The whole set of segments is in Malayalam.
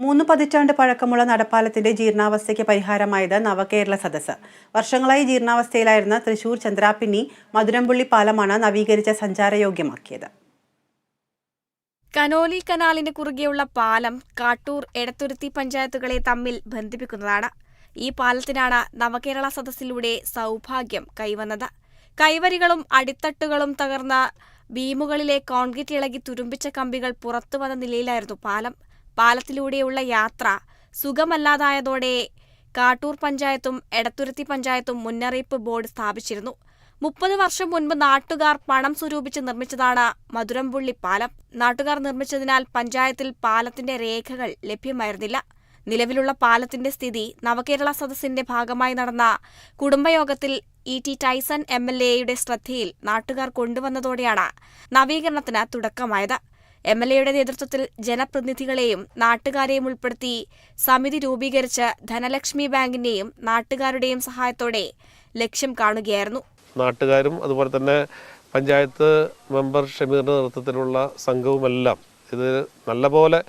മൂന്ന് പതിറ്റാണ്ട് പഴക്കമുള്ള നടപ്പാലത്തിന്റെ ജീർണാവസ്ഥയ്ക്ക് പരിഹാരമായത് നവകേരള സദസ്സ്. വർഷങ്ങളായി ജീർണാവസ്ഥയിലായിരുന്ന തൃശൂർ ചന്ദ്രാപ്പിന്നി മധുരംപുള്ളി പാലമാണ് നവീകരിച്ച സഞ്ചാരയോഗ്യമാക്കിയത്. കനോലി കനാലിന് കുറുകെയുള്ള പാലം കാട്ടൂർ എടത്തുരുത്തി പഞ്ചായത്തുകളെ തമ്മിൽ ബന്ധിപ്പിക്കുന്നതാണ്. ഈ പാലത്തിനാണ് നവകേരള സദസ്സിലൂടെ സൗഭാഗ്യം കൈവന്നത്. കൈവരികളും അടിത്തട്ടുകളും തകർന്ന ബീമുകളിലെ കോൺക്രീറ്റ് ഇളകി തുരുമ്പിച്ച കമ്പികൾ പുറത്തുവന്ന നിലയിലായിരുന്നു പാലം. പാലത്തിലൂടെയുള്ള യാത്ര സുഖമല്ലാതായതോടെ കാട്ടൂർ പഞ്ചായത്തും എടത്തുരുത്തി പഞ്ചായത്തും മുന്നറിയിപ്പ് ബോർഡ് സ്ഥാപിച്ചിരുന്നു. മുപ്പത് വർഷം മുൻപ് നാട്ടുകാർ പണം സ്വരൂപിച്ച് നിർമ്മിച്ചതാണ് മധുരംപുള്ളി പാലം. നാട്ടുകാർ നിർമ്മിച്ചതിനാൽ പഞ്ചായത്തിൽ പാലത്തിന്റെ രേഖകൾ ലഭ്യമായിരുന്നില്ല. നിലവിലുള്ള പാലത്തിന്റെ സ്ഥിതി നവകേരള സദസ്സിന്റെ ഭാഗമായി നടന്ന കുടുംബയോഗത്തിൽ E T Tyson M L എയുടെ ശ്രദ്ധയിൽ നാട്ടുകാർ കൊണ്ടുവന്നതോടെയാണ് നവീകരണത്തിന് തുടക്കമായത്. എം എൽ എയുടെ നേതൃത്വത്തിൽ ജനപ്രതിനിധികളെയും നാട്ടുകാരെയും ഉൾപ്പെടുത്തി സമിതി രൂപീകരിച്ച് ധനലക്ഷ്മി ബാങ്കിന്റെയും നാട്ടുകാരുടെയും സഹായത്തോടെ ലക്ഷ്യം കാണുകയായിരുന്നു. നാട്ടുകാരും അതുപോലെ തന്നെ പഞ്ചായത്ത് മെമ്പർ ഷമീറിന്റെ നേതൃത്വത്തിലുള്ള സംഘവുമെല്ലാം ഇത് നല്ലപോലെ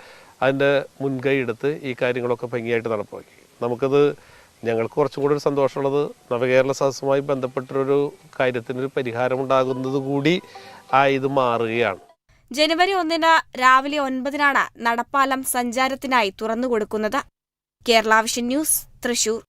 അതിന്റെ മുൻകൈ എടുത്ത് ഈ കാര്യങ്ങളൊക്കെ ഭംഗിയായിട്ട് നടപ്പാക്കി. നമുക്കത് ഞങ്ങൾക്ക് കുറച്ചും കൂടി ഒരു സന്തോഷമുള്ളത്. നവകേരള സദസ്സുമായി ബന്ധപ്പെട്ടൊരു കാര്യത്തിനൊരു പരിഹാരമുണ്ടാകുന്നത് കൂടി ആ ഇത് മാറുകയാണ്. ജനുവരി ഒന്നിന് രാവിലെ ഒൻപതിനാണ് നടപ്പാലം സഞ്ചാരത്തിനായി തുറന്നുകൊടുക്കുന്നത്. കേരളാവിഷൻ ന്യൂസ് തൃശൂർ.